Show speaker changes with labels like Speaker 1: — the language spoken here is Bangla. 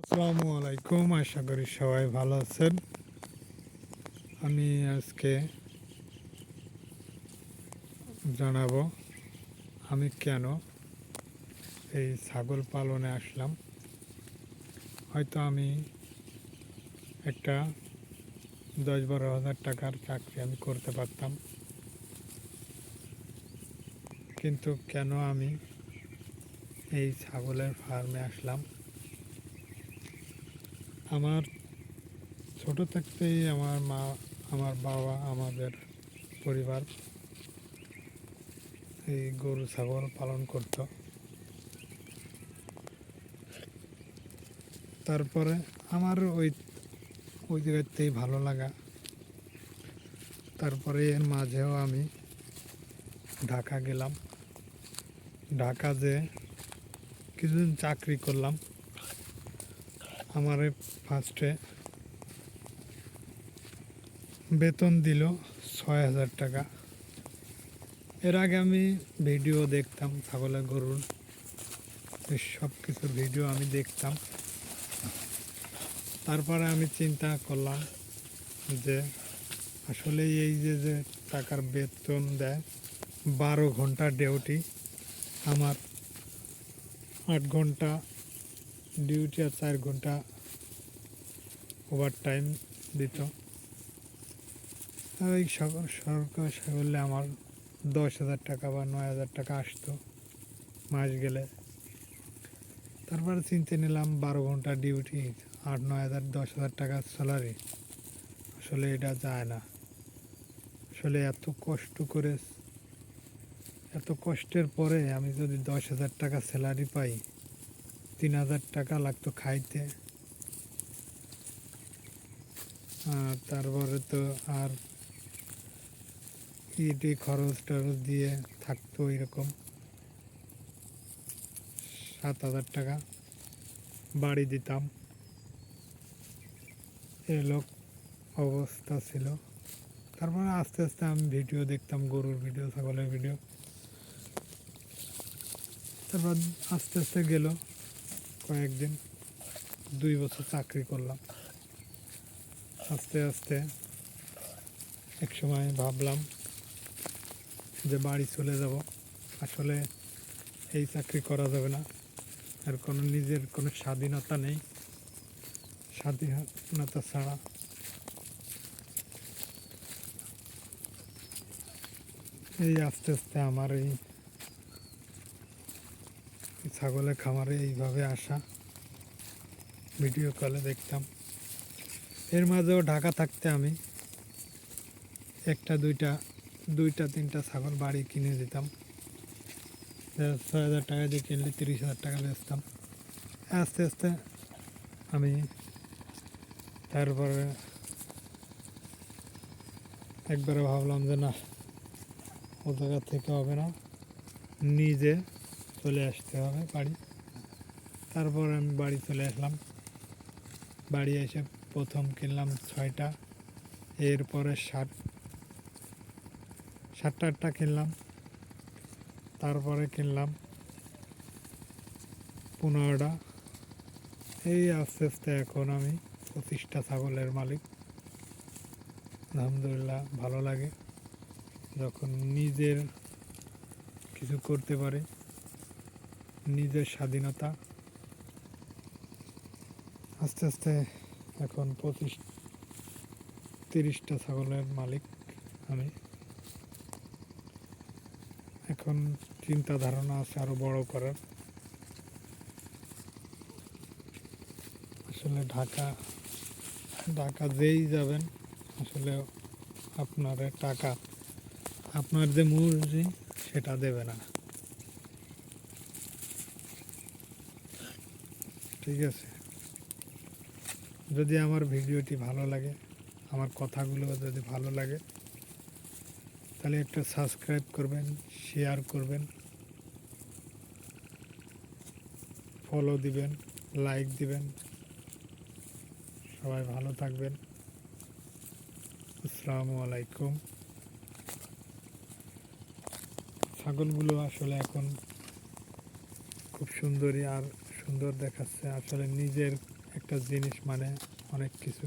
Speaker 1: আসসালামু আলাইকুম আশা করি সবাই ভালো আছেন। আমি আজকে জানাব আমি কেন এই ছাগল পালনে আসলাম। হয়তো আমি একটা দশ বারো হাজার টাকার চাকরি আমি করতে পারতাম। কিন্তু কেন আমি এই ছাগলের ফার্মে আসলাম? আমার ছোট থাকতেই আমার মা, আমার বাবা, আমাদের পরিবার এই গরু, ছাগল পালন করত। তারপরে আমার ওই ওই জায়গাতেই ভালো লাগা। তারপরে এর মাঝেও আমি ঢাকা গেলাম। ঢাকা যে কিছুদিন চাকরি করলাম। আমারে ফার্স্টে বেতন দিল ছয় হাজার টাকা। এর আগে আমি ভিডিও দেখতাম, ছাগলের গরুর। সব কিছু ভিডিও আমি দেখতাম। তারপরে আমি চিন্তা করলাম যে আসলে এই যে যে টাকার বেতন দেয়, বারো ঘণ্টা ডিউটি আমার আট ঘণ্টা ডিউটি আর চার ঘণ্টা ওভার টাইম দিত। ওই সরকার সরকার করলে আমার দশ হাজার টাকা বা নয় হাজার টাকা আসতো মাস গেলে। তারপরে চিনতে নিলাম বারো ঘণ্টা ডিউটি আট নয় হাজার, দশ হাজার টাকা স্যালারি আসলে এটা যায় না। আসলে এত কষ্ট করে, এত কষ্টের পরে আমি যদি দশ হাজার টাকা স্যালারি পাই তিন হাজার টাকা লাগতো খাইতে। আর তারপরে তো আর ইটি খরচ টরচ দিয়ে থাকতো এরকম। সাত হাজার টাকা বাড়ি দিতাম। এলোক অবস্থা ছিল। তারপরে আস্তে আস্তে আমি ভিডিও দেখতাম, গরুর ভিডিও, ছাগলের ভিডিও। তারপর আস্তে আস্তে গেল। কয়েকদিন দুই বছর চাকরি করলাম। আস্তে আস্তে এক সময় ভাবলাম যে বাড়ি চলে যাব। আসলে এই চাকরি করা যাবে না। আর কোনো নিজের কোনো স্বাধীনতা নেই। স্বাধীনতা ছাড়া। এই আস্তে আস্তে আমার এই ছাগলের খামারে এইভাবে আসা। ভিডিও কলে দেখতাম। এর মাঝেও ঢাকা থাকতে আমি একটা, দুইটা দুইটা, তিনটা ছাগল বাড়ি কিনে দিতাম। ছয় হাজার টাকা দিয়ে কিনলে তিরিশ হাজার টাকা বেচতাম। আস্তে আস্তে আমি তারপরে একবারে ভাবলাম যে না, ও জায়গা থেকে হবে না। নিজে চলে আসতে হবে বাড়ি। তারপর আমি বাড়ি চলে আসলাম। বাড়ি এসে প্রথম কিনলাম ছয়টা, এরপরে ষাট সাতটা আটটা কিনলাম। তারপরে কিনলাম পনেরোটা। এই আস্তে আস্তে এখন আমি পঁচিশটা ছাগলের মালিক। আলহামদুলিল্লাহ ভালো লাগে। যখন নিজের কিছু করতে পারে নিজের স্বাধীনতা। আস্তে আস্তে এখন পঁচিশ, তিরিশটা ছাগলের মালিক আমি। এখন চিন্তা ধারণা আছে আরও বড় করার। আসলে ঢাকা ঢাকা যেই যাবেন, আসলে আপনার টাকা, আপনার যে মর্জি, সেটা দেবে না। ঠিক আছে। যদি আমার ভিডিওটি ভালো লাগে, আমার কথাগুলো যদি ভালো লাগে, তাহলে একটা সাবস্ক্রাইব করবেন শেয়ার করবেন ফলো দিবেন লাইক দিবেন। সবাই ভালো থাকবেন। আসসালামু আলাইকুম। ছাগলগুলো আসলে এখন খুব সুন্দরী আর সুন্দর দেখাচ্ছে। আসলে নিজের একটা জিনিস মানে অনেক কিছু।